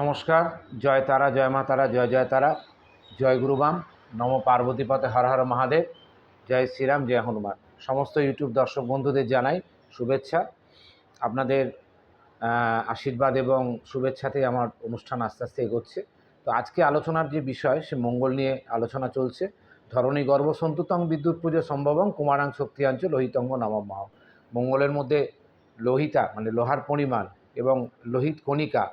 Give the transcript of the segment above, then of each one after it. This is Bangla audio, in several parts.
নমস্কার, জয় তারা, জয় মা তারা, জয় জয় তারা, জয় গুরুবাম নম পার্বতী পথে হর হর মহাদেব, জয় শ্রীরাম, জয় হনুমান। সমস্ত ইউটিউব দর্শক বন্ধুদের জানাই শুভেচ্ছা। আপনাদের আশীর্বাদ এবং শুভেচ্ছাতেই আমার অনুষ্ঠান আস্তে আস্তে এগোচ্ছে। তো আজকে আলোচনার যে বিষয়, সে মঙ্গল নিয়ে আলোচনা চলছে। ধরণী গর্ভ সন্তুতং বিদ্যুৎ পুজো সম্ভবং কুমারাং শক্তি শক্তিয়াঞ্চ লোহিতঙ্গ নবম মঙ্গলের মধ্যে লোহিতা মানে লোহার পরিমাণ এবং লোহিত কণিকা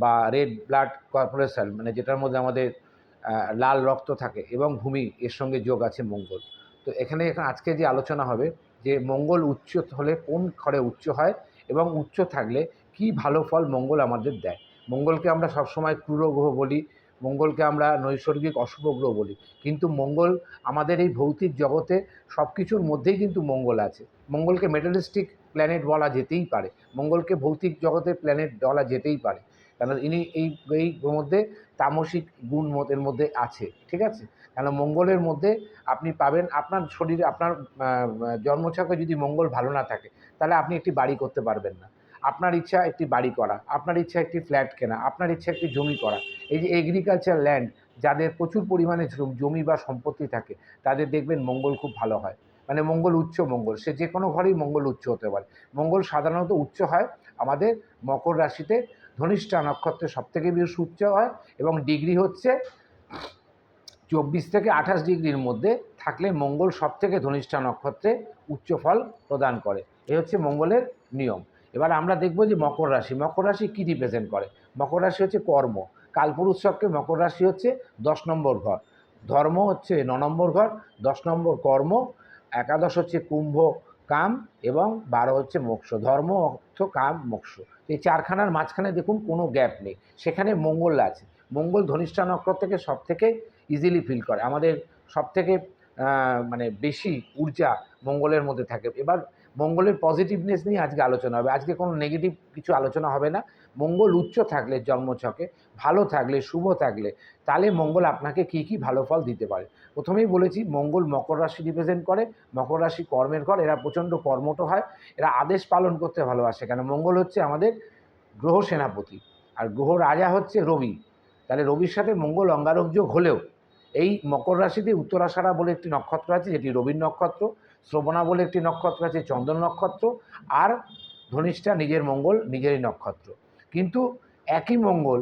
বা রেড ব্লাড কর্পোরেশন মানে যেটার মধ্যে আমাদের লাল রক্ত থাকে এবং ভূমি, এর সঙ্গে যোগ আছে মঙ্গল। তো এখানে এখানে আজকে যে আলোচনা হবে, যে মঙ্গল উচ্চ হলে কোন ঘরে উচ্চ হয় এবং উচ্চ থাকলে কি ভালো ফল মঙ্গল আমাদের দেয়? মঙ্গলকে আমরা সবসময় ক্রূর গ্রহ বলি, মঙ্গলকে আমরা নৈসর্গিক অশুভ গ্রহ বলি, কিন্তু মঙ্গল আমাদের এই ভৌতিক জগতে সব কিছুর মধ্যেই কিন্তু মঙ্গল আছে। মঙ্গলকে মেটালিস্টিক প্ল্যানেট বলা যেতেই পারে, মঙ্গলকে ভৌতিক জগতের প্ল্যানেট বলা যেতেই পারে। কারণ ইনি এই এই মধ্যে তামসিক গুণ এর মধ্যে আছে, ঠিক আছে? কেন মঙ্গলের মধ্যে আপনি পাবেন, আপনার শরীরে, আপনার জন্মছকে যদি মঙ্গল ভালো না থাকে, তাহলে আপনি একটি বাড়ি করতে পারবেন না। আপনার ইচ্ছা একটি বাড়ি করা, আপনার ইচ্ছা একটি ফ্ল্যাট কেনা, আপনার ইচ্ছা একটি জমি করা। এই যে এগ্রিকালচার ল্যান্ড যাদের প্রচুর পরিমাণে জমি বা সম্পত্তি থাকে, তাদের দেখবেন মঙ্গল খুব ভালো হয়। মানে মঙ্গল উচ্চ মঙ্গল, সে যে কোনো ঘরেই মঙ্গল উচ্চ হতে পারে। মঙ্গল সাধারণত উচ্চ হয় আমাদের মকর রাশিতে ধনিষ্ঠা নক্ষত্রে সব থেকে বেশি উচ্চ হয় এবং ডিগ্রি হচ্ছে চব্বিশ থেকে আঠাশ ডিগ্রির মধ্যে থাকলে মঙ্গল সব থেকে ধনিষ্ঠা নক্ষত্রে উচ্চ ফল প্রদান করে। এই হচ্ছে মঙ্গলের নিয়ম। এবার আমরা দেখব যে মকর রাশি। মকর রাশি কী রিপ্রেজেন্ট করে? মকর রাশি হচ্ছে কর্ম। কালপুরুষ চক্রে মকর রাশি হচ্ছে দশ নম্বর ঘর। ধর্ম হচ্ছে ন নম্বর ঘর, দশ নম্বর কর্ম, একাদশ হচ্ছে কুম্ভ কাম এবং বারো হচ্ছে মোক্ষ। ধর্ম কাম মোক্ষ। এই চারখানার মাঝখানে দেখুন কোনো গ্যাপ নেই। সেখানে মঙ্গল আছে। মঙ্গল ধনিষ্ঠা থেকে সব থেকে ইজিলি ফিল করে। আমাদের সব থেকে মানে বেশি ঊর্জা মঙ্গলের মধ্যে থাকে। এবার মঙ্গলের পজিটিভনেস নিয়ে আজকে আলোচনা হবে। আজকে কোনো নেগেটিভ কিছু আলোচনা হবে না। মঙ্গল উচ্চ থাকলে জন্মছকে, ভালো থাকলে শুভ থাকলে তাহলে মঙ্গল আপনাকে কী কী ভালো ফল দিতে পারে? প্রথমেই বলেছি, মঙ্গল মকর রাশি রিপ্রেজেন্ট করে, মকর রাশি কর্মের ঘর, এরা প্রচণ্ড কর্মঠ হয়, এরা আদেশ পালন করতে ভালোবাসে, কেন মঙ্গল হচ্ছে আমাদের গ্রহ সেনাপতি, আর গ্রহ রাজা হচ্ছে রবি, তাহলে রবির সাথে মঙ্গল অঙ্গারক যোগ হলেও, এই মকর রাশিতে উত্তরাষাঢ়া বলে একটি নক্ষত্র আছে, যেটি রবির নক্ষত্র, শ্রবণা বলে একটি নক্ষত্র আছে চন্দ্র নক্ষত্র, আর ধনিষ্ঠা নিজের মঙ্গল, নিজেরই নক্ষত্র। কিন্তু একই মঙ্গল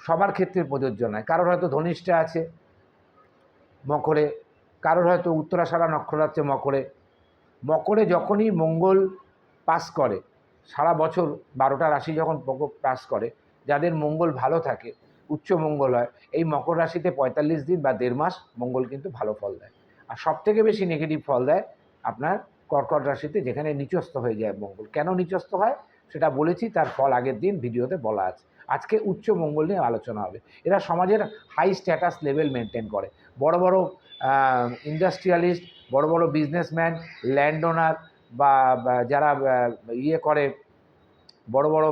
সবার ক্ষেত্রে প্রযোজ্য নয়। কারোর হয়তো ধনিষ্ঠা আছে মকরে, কারোর হয়তো উত্তরাষাঢ়া নক্ষত্র মকরে। মকরে যখনই মঙ্গল পাস করে, সারা বছর বারোটা রাশি যখন পাস করে, যাদের মঙ্গল ভালো থাকে, উচ্চ মঙ্গল হয়, এই মকর রাশিতে পঁয়তাল্লিশ দিন বা দেড় মাস মঙ্গল কিন্তু ভালো ফল দেয়। আর সব থেকে বেশি নেগেটিভ ফল দেয় আপনার কর্কট রাশিতে, যেখানে নিচস্থ হয়ে যায় মঙ্গল। কেন নিচস্থ হয়? সেটা বলেছি, তার ফল আগের দিন ভিডিওতে বলা আছে। আজকে উচ্চ মঙ্গল নিয়ে আলোচনা হবে। এরা সমাজের হাই স্ট্যাটাস লেভেল মেনটেন করে। বড় বড় ইন্ডাস্ট্রিয়ালিস্ট বড় বড় বিজনেসম্যান ল্যান্ড ওনার বা, যারা ইয়ে করে, বড় বড়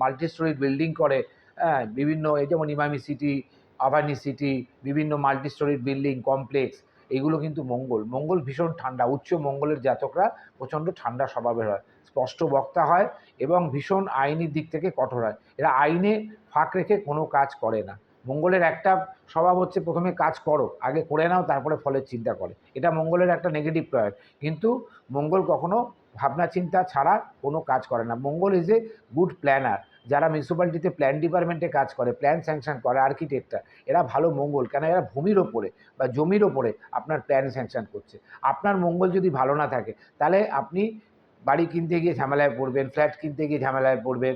মাল্টি স্টোরি বিল্ডিং করে হ্যাঁ বিভিন্ন এই যেমন ইমামি সিটি, আভানি সিটি, বিভিন্ন মাল্টি স্টোরিড বিল্ডিং কমপ্লেক্স এগুলো কিন্তু মঙ্গল। মঙ্গল ভীষণ ঠান্ডা। উচ্চ মঙ্গলের জাতকরা প্রচণ্ড ঠান্ডা স্বভাবের হয়। স্পষ্ট বক্তা হয় এবং ভীষণ আইনি দিক থেকে কঠোর হয়। এরা আইনে ফাঁক রেখে কোনো কাজ করে না। মঙ্গলের একটা স্বভাব হচ্ছে, প্রথমে কাজ করো, আগে করে নাও, তারপরে ফলের চিন্তা করে। এটা মঙ্গলের একটা নেগেটিভ পয়েন্ট কিন্তু মঙ্গল কখনো ভাবনা চিন্তা ছাড়া কোনো কাজ করে না। Mangal is a good planner যারা মিউনিসিপ্যালিটিতে প্ল্যান ডিপার্টমেন্টে কাজ করে প্ল্যান স্যাংশন করে আর্কিটেক্টরা এরা ভালো মঙ্গল। কেন? এরা ভূমির ওপরে বা জমির ওপরে আপনার প্ল্যান স্যাংশন করছে। আপনার মঙ্গল যদি ভালো না থাকে, তাহলে আপনি বাড়ি কিনতে গিয়ে ঝামেলায় পড়বেন, ফ্ল্যাট কিনতে গিয়ে ঝামেলায় পড়বেন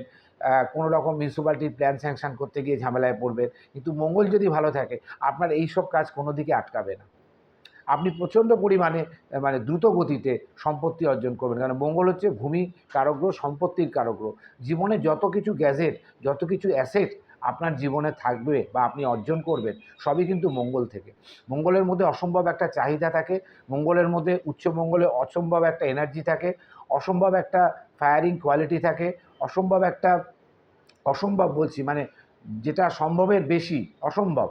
কোনো রকম মিউনিসিপ্যালিটির প্ল্যান স্যাংশন করতে গিয়ে ঝামেলায় পড়বেন। কিন্তু মঙ্গল যদি ভালো থাকে, আপনার এই সব কাজ কোনো দিকে আটকাবে না। আপনি প্রচণ্ড পরিমাণে মানে দ্রুত গতিতে সম্পত্তি অর্জন করবেন। কারণ মঙ্গল হচ্ছে ভূমি কারগ্রহ, সম্পত্তির কারগ্রহ। জীবনে যত কিছু গ্যাজেট যত কিছু অ্যাসেট আপনার জীবনে থাকবে বা আপনি অর্জন করবেন, সবই কিন্তু মঙ্গল থেকে। মঙ্গলের মধ্যে অসম্ভব একটা চাহিদা থাকে, মঙ্গলের মধ্যে উচ্চ মঙ্গলে অসম্ভব একটা এনার্জি থাকে, অসম্ভব একটা ফায়ারিং কোয়ালিটি থাকে, অসম্ভব একটা, অসম্ভব বলছি মানে যেটা সম্ভবের বেশি, অসম্ভব,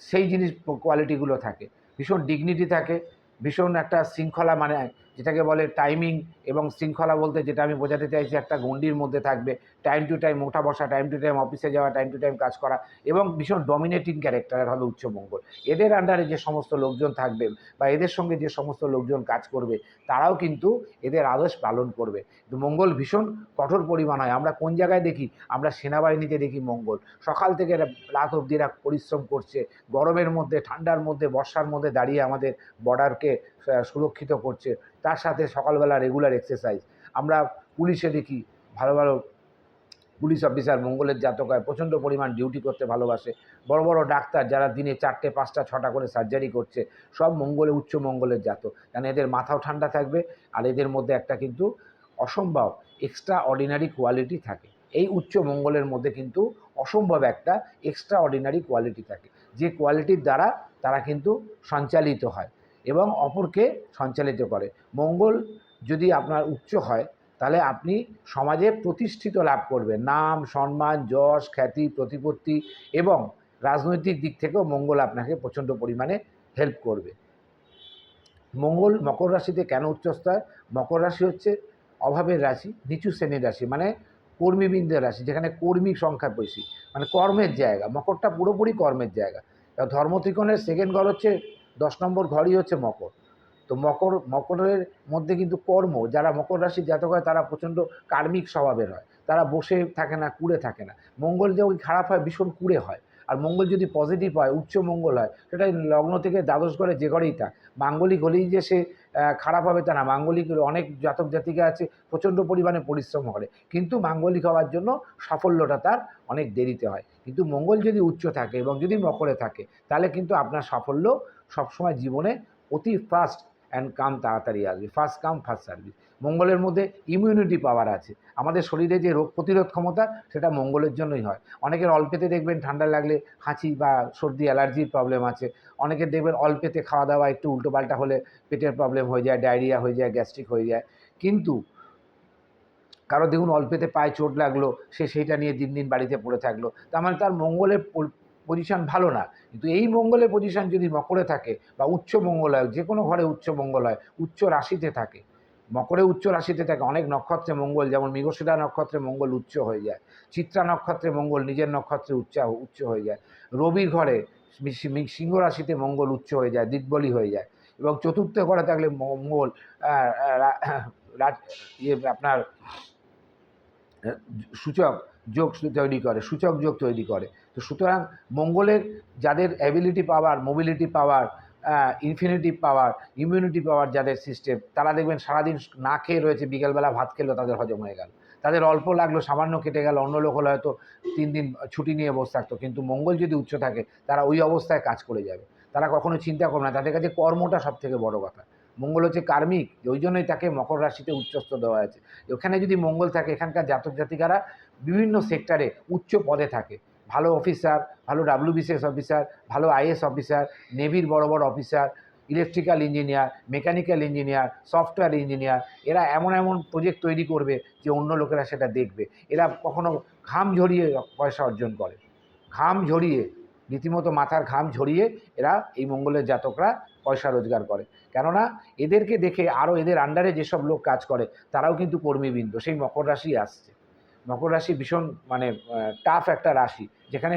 সেই জিনিস কোয়ালিটিগুলো থাকে। ভীষণ ডিগনিটি থাকে, ভীষণ একটা শৃঙ্খলা মানে যেটাকে বলে টাইমিং এবং শৃঙ্খলা বলতে যেটা আমি বোঝাতে চাইছি একটা গণ্ডির মধ্যে থাকবে। টাইম টু টাইম ওঠা বসা টাইম টু টাইম অফিসে যাওয়া টাইম টু টাইম কাজ করা এবং ভীষণ ডমিনেটিং ক্যারেক্টারের হবে উচ্চমঙ্গল। এদের আন্ডারে যে সমস্ত লোকজন থাকবে বা এদের সঙ্গে যে সমস্ত লোকজন কাজ করবে, তারাও কিন্তু এদের আদেশ পালন করবে। মঙ্গল ভীষণ কঠোর পরিমাণ হয়। আমরা কোন জায়গায় দেখি? আমরা সেনাবাহিনীতে দেখি মঙ্গল। সকাল থেকে রাত অবধি এরা পরিশ্রম করছে। গরমের মধ্যে, ঠান্ডার মধ্যে, বর্ষার মধ্যে দাঁড়িয়ে আমাদের বর্ডারকে সুরক্ষিত করছে। তার সাথে সকালবেলা রেগুলার এক্সারসাইজ আমরা পুলিশে দেখি, ভালো ভালো পুলিশ অফিসার মঙ্গলের জাতক হয় প্রচণ্ড পরিমাণ ডিউটি করতে ভালোবাসে। বড় বড় ডাক্তার যারা দিনে চারটে, পাঁচটা, ছটা করে সার্জারি করছে, সব মঙ্গলে, উচ্চ মঙ্গলের জাতক। কারণ এদের মাথাও ঠান্ডা থাকবে, আর এদের মধ্যে একটা কিন্তু অসম্ভব এক্সট্রা অর্ডিনারি কোয়ালিটি থাকে। এই উচ্চ মঙ্গলের মধ্যে কিন্তু অসম্ভব একটা এক্সট্রা অর্ডিনারি কোয়ালিটি থাকে। যে কোয়ালিটির দ্বারা তারা কিন্তু সঞ্চালিত হয়। এবং অপরকে সঞ্চালিত করে। মঙ্গল যদি আপনার উচ্চ হয়, তাহলে আপনি সমাজে প্রতিষ্ঠিত লাভ করবেন। নাম, সম্মান, যশ, খ্যাতি, প্রতিপত্তি এবং রাজনৈতিক দিক থেকেও মঙ্গল আপনাকে প্রচণ্ড পরিমাণে হেল্প করবে। মঙ্গল মকর রাশিতে কেন উচ্চস্থ হয়? মকর রাশি হচ্ছে অভাবের রাশি, নিচু শ্রেণির রাশি মানে কর্মীবৃন্দের রাশি, যেখানে কর্মী সংখ্যা বেশি মানে কর্মের জায়গা। মকরটা পুরোপুরি কর্মের জায়গা। ধর্ম ত্রিকোণের সেকেন্ড ঘর হচ্ছে দশ নম্বর ঘরই হচ্ছে মকর। তো মকর, মকরের মধ্যে কিন্তু কর্ম, যারা মকর রাশি জাতক হয় তারা প্রচণ্ড কার্মিক স্বভাবের হয়, তারা বসে থাকে না, কুড়ে থাকে না। মঙ্গল যে ওই খারাপ হয়, ভীষণ কুড়ে হয়, আর মঙ্গল যদি পজিটিভ হয়, উচ্চ মঙ্গল হয়, সেটা লগ্ন থেকে দ্বাদশ ঘরে যে ঘরেই থাক, মাঙ্গলিক হলেই যে সে খারাপ হবে তা না, মাঙ্গলিক অনেক জাতক জাতিকা আছে, প্রচণ্ড পরিমাণে পরিশ্রম করে, কিন্তু মাঙ্গলিক হওয়ার জন্য সাফল্যটা তার অনেক দেরিতে হয়। কিন্তু মঙ্গল যদি উচ্চ থাকে এবং যদি মকরে থাকে, তাহলে কিন্তু আপনার সাফল্য সবসময় জীবনে অতি ফাস্ট অ্যান্ড কাম তাড়াতাড়ি আসবে। ফার্স্ট কাম ফার্স্ট সার্ভিস মঙ্গলের মধ্যে ইমিউনিটি পাওয়ার আছে। আমাদের শরীরে যে রোগ প্রতিরোধ ক্ষমতা, সেটা মঙ্গলের জন্যই হয়। অনেকের অল্পেতে দেখবেন ঠান্ডা লাগলে হাঁচি বা সর্দি, অ্যালার্জির প্রবলেম আছে। অনেকের দেখবেন অল্পেতে খাওয়া দাওয়া একটু উল্টোপাল্টা হলে পেটের প্রবলেম হয়ে যায় ডায়রিয়া হয়ে যায় গ্যাস্ট্রিক হয়ে যায়। কিন্তু কারও দেখুন অল্পেতে পায়ে চোট লাগল, সে সেইটা নিয়ে দিন দিন বাড়িতে পড়ে থাকল। তার মানে তার মঙ্গলের পজিশান ভালো না। কিন্তু এই মঙ্গলের পজিশান যদি মকরে থাকে বা উচ্চ মঙ্গল হয় যে কোনো ঘরে উচ্চ মঙ্গল হয় উচ্চ রাশিতে থাকে। মকরে উচ্চ রাশিতে থাকে অনেক নক্ষত্রে মঙ্গল, যেমন মৃগশিরা নক্ষত্রে মঙ্গল উচ্চ হয়ে যায়। চিত্রা নক্ষত্রে মঙ্গল, নিজের নক্ষত্রে উচ্চ উচ্চ হয়ে যায়। রবির ঘরে সিংহ রাশিতে মঙ্গল উচ্চ হয়ে যায়, দিগ্বলি হয়ে যায়। এবং চতুর্থ ঘরে থাকলে মঙ্গল ইয়ে আপনার, সূচক যোগ তৈরি করে, সূচক যোগ তৈরি করে। তো সুতরাং মঙ্গলের যাদের ability power mobility power infinitive power immunity power যাদের সিস্টেম তারা দেখবেন সারাদিন না খেয়ে রয়েছে, বিকেলবেলা ভাত খেলো, তাদের হজম হয়ে গেল। তাদের অল্প লাগল, সামান্য কেটে গেল, অন্য লোক হলে হয়তো তিন দিন ছুটি নিয়ে বসে থাকতো। কিন্তু মঙ্গল যদি উচ্চ থাকে, তারা ওই অবস্থায় কাজ করে যাবে। তারা কখনো চিন্তা করবে না। তাদের কাছে কর্মটা সব থেকে বড় কথা। মঙ্গল হচ্ছে কার্মিক ওই জন্যই তাকে মকর রাশিতে উচ্চস্থ দেওয়া আছে ওখানে যদি মঙ্গল থাকে, এখানকার জাতক জাতিকারা বিভিন্ন সেক্টরে উচ্চ পদে থাকে। ভালো অফিসার, ভালো ডাব্লিউবিসিএস অফিসার, ভালো আইএস অফিসার, নেভির বড় বড় officer, electrical engineer, mechanical engineer, software engineer, এরা এমন এমন প্রজেক্ট তৈরি করবে যে অন্য লোকেরা সেটা দেখবে। এরা কখনো ঘাম ঝরিয়ে পয়সা অর্জন করে। ঘাম ঝরিয়ে, রীতিমতো মাথার ঘাম ঝরিয়ে এরা এই মঙ্গলের জাতকরা পয়সা রোজগার করে। কেননা এদেরকে দেখে আরও এদের আন্ডারে যেসব লোক কাজ করে, তারাও কিন্তু কর্মীবৃন্দ, সেই মকর রাশি আসছে। মকর রাশি ভীষণ মানে টাফ একটা রাশি। যেখানে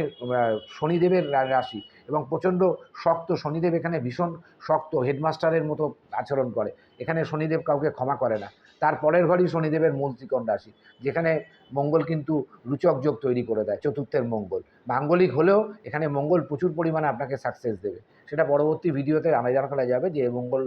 শনিদেবের রাশি এবং প্রচণ্ড শক্ত, শনিদেব এখানে ভীষণ শক্ত, হেডমাস্টারের মতো আচরণ করে। এখানে শনিদেব কাউকে ক্ষমা করে না। তার পরের ঘরই শনিদেবের মূল ত্রিকোণ রাশি, যেখানে মঙ্গল কিন্তু রুচক যোগ তৈরি করে দেয়, চতুর্থের মঙ্গল। মাঙ্গলিক হলেও এখানে মঙ্গল প্রচুর পরিমাণে আপনাকে সাকসেস দেবে। সেটা পরবর্তী ভিডিওতে আলোচনা করা যাবে যে মঙ্গল,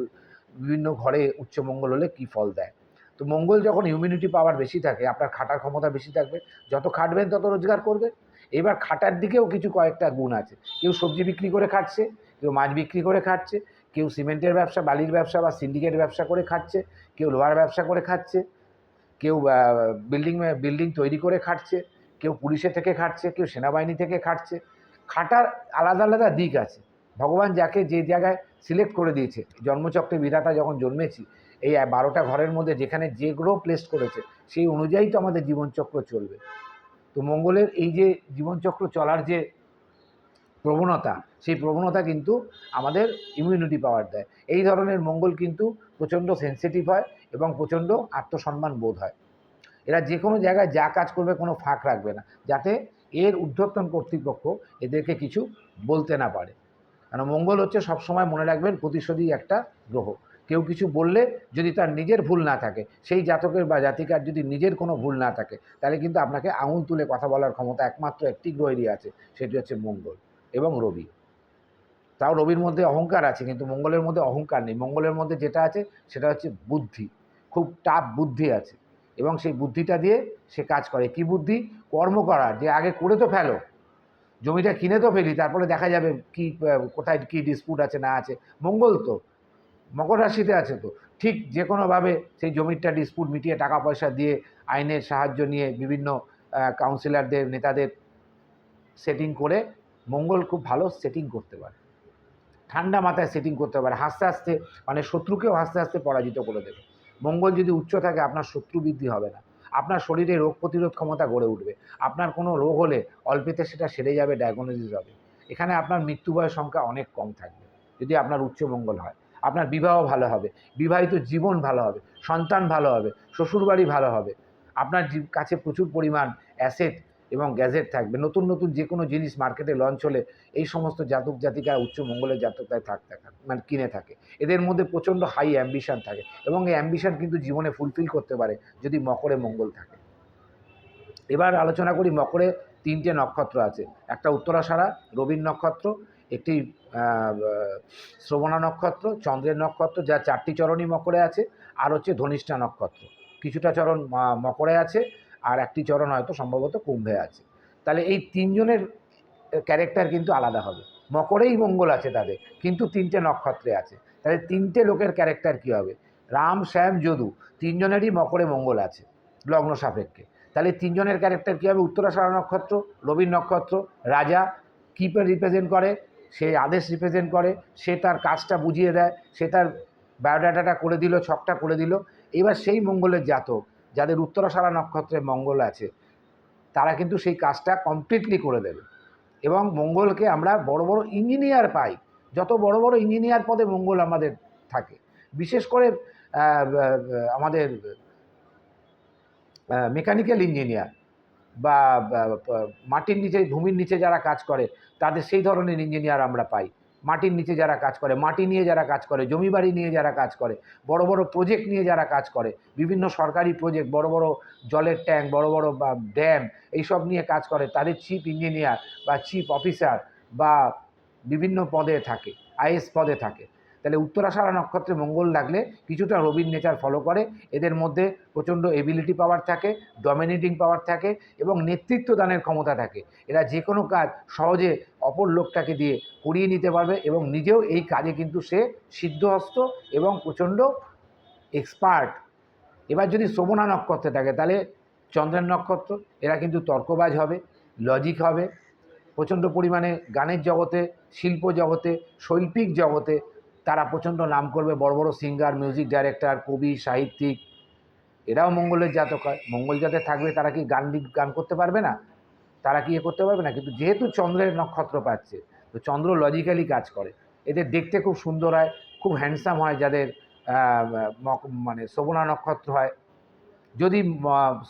বিভিন্ন ঘরে উচ্চ মঙ্গল হলে কী ফল দেয়। তো মঙ্গল যখন ইমিউনিটি পাওয়ার বেশি থাকে, আপনার খাটার ক্ষমতা বেশি থাকবে, যত খাটবেন তত রোজগার করবে। এবার খাটার দিকেও কিছু কয়েকটা গুণ আছে। কেউ সবজি বিক্রি করে খাচ্ছে কেউ মাছ বিক্রি করে খাচ্ছে কেউ সিমেন্টের ব্যবসা, বালির ব্যবসা বা সিন্ডিকেট ব্যবসা করে খাচ্ছে কেউ লোহার ব্যবসা করে খাচ্ছে কেউ বিল্ডিং বিল্ডিং তৈরি করে খাটছে, কেউ পুলিশে থেকে খাটছে, কেউ সেনাবাহিনী থেকে খাটছে। খাটার আলাদা আলাদা দিক আছে। ভগবান যাকে যে জায়গায় সিলেক্ট করে দিয়েছে, জন্মচক্রে বিধাতা যখন জন্মেছি এই বারোটা ঘরের মধ্যে যেখানে যে গ্রহ প্লেস করেছে, সেই অনুযায়ী তো আমাদের জীবনচক্র চলবে। তো মঙ্গলের এই যে জীবনচক্র চলার যে প্রবণতা, সেই প্রবণতা কিন্তু আমাদের ইমিউনিটি পাওয়ার দেয়। এই ধরনের মঙ্গল কিন্তু প্রচণ্ড সেন্সিটিভ হয় এবং প্রচণ্ড আত্মসম্মান বোধ হয়। এরা যে কোনো জায়গায় যা কাজ করবে কোনো ফাঁক রাখবে না, যাতে এর ঊর্ধ্বতন কর্তৃপক্ষ এদেরকে কিছু বলতে না পারে। কারণ মঙ্গল হচ্ছে সবসময় মনে রাখবেন প্রতিশোধী একটা গ্রহ। কেউ কিছু বললে যদি তার নিজের ভুল না থাকে, সেই জাতকের বা জাতিকার যদি নিজের কোনো ভুল না থাকে, তাহলে কিন্তু আপনাকে আঙুল তুলে কথা বলার ক্ষমতা একমাত্র একটি গ্রহেরই আছে, সেটি হচ্ছে মঙ্গল এবং রবি। তাও রবির মধ্যে অহংকার আছে, কিন্তু মঙ্গলের মধ্যে অহংকার নেই। মঙ্গলের মধ্যে যেটা আছে, সেটা হচ্ছে বুদ্ধি। খুব টাফ বুদ্ধি আছে এবং সেই বুদ্ধিটা দিয়ে সে কাজ করে। কি বুদ্ধি? কর্ম করার যে আগে করে তো ফেলো। জমিটা কিনে তো ফেলি, তারপরে দেখা যাবে কি কোথায় কি ডিসপুট আছে, না আছে। মঙ্গল তো। মকর রাশিতে আছে তো। ঠিক যে কোনোভাবে সেই জমিটা ডিসপুট মিটিয়ে টাকা পয়সা দিয়ে আইনের সাহায্য নিয়ে বিভিন্ন কাউন্সিলরদের নেতাদের সেটিং করে মঙ্গল খুব ভালো সেটিং করতে পারে। ঠান্ডা মাথায় সেটিং করতে পারে। হাসতে হাসতে মানে শত্রুকেও হাসতে হাসতে পরাজিত করে দেবে। মঙ্গল যদি উচ্চ থাকে, আপনার শত্রু বৃদ্ধি হবে না। আপনার শরীরে রোগ প্রতিরোধ ক্ষমতা গড়ে উঠবে। আপনার কোনো রোগ হলে অল্পেতে সেটা সেরে যাবে ডায়াগনোসিস হবে। এখানে আপনার মৃত্যু সংখ্যা অনেক কম থাকবে। যদি আপনার উচ্চ মঙ্গল হয়। আপনার বিবাহ ভালো হবে, বিবাহিত জীবন ভালো হবে, সন্তান ভালো হবে, শ্বশুরবাড়ি ভালো হবে। আপনার কাছে প্রচুর পরিমাণ অ্যাসেট এবং গ্যাজেট থাকবে, নতুন নতুন যে কোনো জিনিস মার্কেটে লঞ্চ হলে এই সমস্ত জাতক জাতিকা উচ্চ মঙ্গলের জাতকতায় থাক মানে কিনে থাকে। এদের মধ্যে প্রচণ্ড হাই অ্যাম্বিশন থাকে এবং এই অ্যাম্বিশন কিন্তু জীবনে ফুলফিল করতে পারে যদি মকরে মঙ্গল থাকে। এবার আলোচনা করি মকরে তিনটে নক্ষত্র আছে, একটা উত্তরাষাঢ়া রবির নক্ষত্র একটি শ্রবণা নক্ষত্র, চন্দ্রের নক্ষত্র, যা চারটি চরণই মকরে আছে, আর হচ্ছে ধনিষ্ঠা নক্ষত্র। কিছুটা চরণ মকরে আছে, আর একটি চরণ হয়তো সম্ভবত কুম্ভে আছে। তাহলে এই তিনজনের ক্যারেক্টার কিন্তু আলাদা হবে। মকরেই মঙ্গল আছে তাদের, কিন্তু তিনটে নক্ষত্রে আছে। তাহলে তিনটে লোকের ক্যারেক্টার কী হবে? রাম, শ্যাম, যদু, তিনজনেরই মকরে মঙ্গল আছে, লগ্ন সাপেক্ষে। তাহলে তিনজনের ক্যারেক্টার কী হবে? উত্তরাষাঢ়া নক্ষত্র রবির নক্ষত্র, রাজা, কী রিপ্রেজেন্ট করে? সে আদেশ রিপ্রেজেন্ট করে, সে তার কাজটা বুঝিয়ে দেয়, সে তার বায়োডাটাটা করে দিল, ছকটা করে দিল। এবার সেই মঙ্গলের জাতক, যাদের উত্তরাষাঢ়া নক্ষত্রে মঙ্গল আছে, তারা কিন্তু সেই কাজটা কমপ্লিটলি করে দেবে। এবং মঙ্গলকে আমরা বড় বড় ইঞ্জিনিয়ার পাই। যত বড় বড় ইঞ্জিনিয়ার পদে মঙ্গল আমাদের থাকে। বিশেষ করে আমাদের মেকানিক্যাল ইঞ্জিনিয়ার বা মাটির নিচে, ভূমির নিচে যারা কাজ করে, তাদের সেই ধরনের ইঞ্জিনিয়ার আমরা পাই। মাটির নিচে যারা কাজ করে, মাটি নিয়ে যারা কাজ করে, জমি বাড়ি নিয়ে যারা কাজ করে, বড় বড় প্রজেক্ট নিয়ে যারা কাজ করে, বিভিন্ন সরকারি প্রজেক্ট বড় বড় জলের ট্যাঙ্ক বড় বড় ড্যাম এইসব নিয়ে কাজ করে, তাদের চিফ ইঞ্জিনিয়ার বা চিফ অফিসার বা বিভিন্ন পদে থাকে আইএস পদে থাকে। তাহলে উত্তরাষাঢ়া নক্ষত্রে মঙ্গল লাগলে কিছুটা রবির নেচার ফলো করে। এদের মধ্যে প্রচণ্ড এবিলিটি পাওয়ার থাকে ডমিনেটিং পাওয়ার থাকে এবং নেতৃত্ব দানের ক্ষমতা থাকে। এরা যে কোনো কাজ সহজে অপর লোকটাকে দিয়ে করিয়ে নিতে পারবে এবং নিজেও এই কাজে কিন্তু সে সিদ্ধহস্ত এবং প্রচণ্ড এক্সপার্ট এবার যদি শ্রবণা নক্ষত্রে থাকে, তাহলে চন্দ্রের নক্ষত্র, এরা কিন্তু তর্কবাজ হবে লজিক হবে, প্রচণ্ড পরিমাণে গানের জগতে, শিল্প জগতে, শৈল্পিক জগতে তারা প্রচণ্ড নাম করবে, বড় বড় সিঙ্গার মিউজিক ডাইরেক্টর কবি, সাহিত্যিক, এরাও মঙ্গলের জাতক হয়। মঙ্গল যাতে থাকবে, তারা কি গান গান করতে পারবে না? তারা কি ইয়ে করতে পারবে না? কিন্তু যেহেতু চন্দ্রের নক্ষত্র পাচ্ছে, তো চন্দ্র লজিক্যালি কাজ করে। এদের দেখতে খুব সুন্দর হয়, খুব হ্যান্ডসাম হয় যাদের মানে শোভনা নক্ষত্র হয়। যদি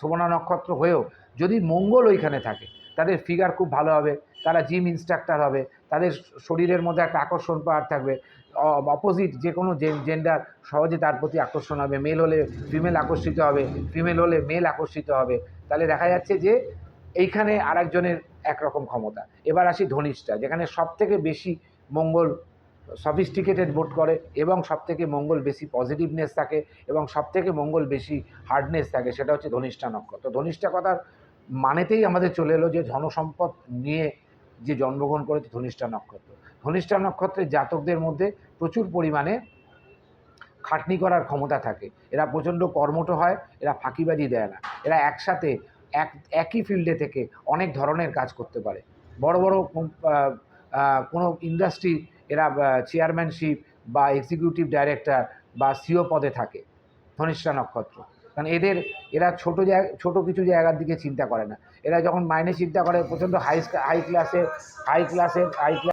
শোভনা নক্ষত্র হয়েও যদি মঙ্গল ওইখানে থাকে, তাদের ফিগার খুব ভালো হবে, তারা জিম ইনস্ট্রাক্টর হবে, তাদের শরীরের মধ্যে একটা আকর্ষণ পাওয়ার থাকবে। অপোজিট যে কোনো জেন্ডার সহজে তার প্রতি আকর্ষণ হবে। মেল হলে ফিমেল আকর্ষিত হবে ফিমেল হলে মেল আকর্ষিত হবে। তাহলে দেখা যাচ্ছে যে এইখানে আরেকজনের একরকম ক্ষমতা। এবার আসি ধনিষ্ঠা, যেখানে সব থেকে বেশি মঙ্গল সফিস্টিকেটেড বোট করে এবং সব থেকে মঙ্গল বেশি পজিটিভনেস থাকে এবং সব থেকে মঙ্গল বেশি হার্ডনেস থাকে, সেটা হচ্ছে ধনিষ্ঠা নক্ষত্র। ধনিষ্ঠা কথার মানেতেই আমাদের চলে এলো যে ধনসম্পদ নিয়ে যে জন্মগ্রহণ করেছে ধনিষ্ঠা নক্ষত্র। ধনিষ্ঠা নক্ষত্রের জাতকদের মধ্যে প্রচুর পরিমাণে খাটনি করার ক্ষমতা থাকে। এরা প্রচণ্ড কর্মঠ হয়, এরা ফাঁকিবাজি দেয় না। এরা একসাথে এক, একই ফিল্ডে থেকে অনেক ধরনের কাজ করতে পারে। বড় বড় কোনো ইন্ডাস্ট্রি এরা চেয়ারম্যানশিপ বা এক্সিকিউটিভ ডাইরেক্টর বা সিও পদে থাকে ধনিষ্ঠা নক্ষত্র। কারণ এদের, এরা ছোট জায়গা ছোটো কিছু জায়গার দিকে চিন্তা করে না। এরা যখন মাইনে চিন্তা করে, প্রচণ্ড হাই হাই ক্লাসে হাই ক্লাসের হাই ক্লাস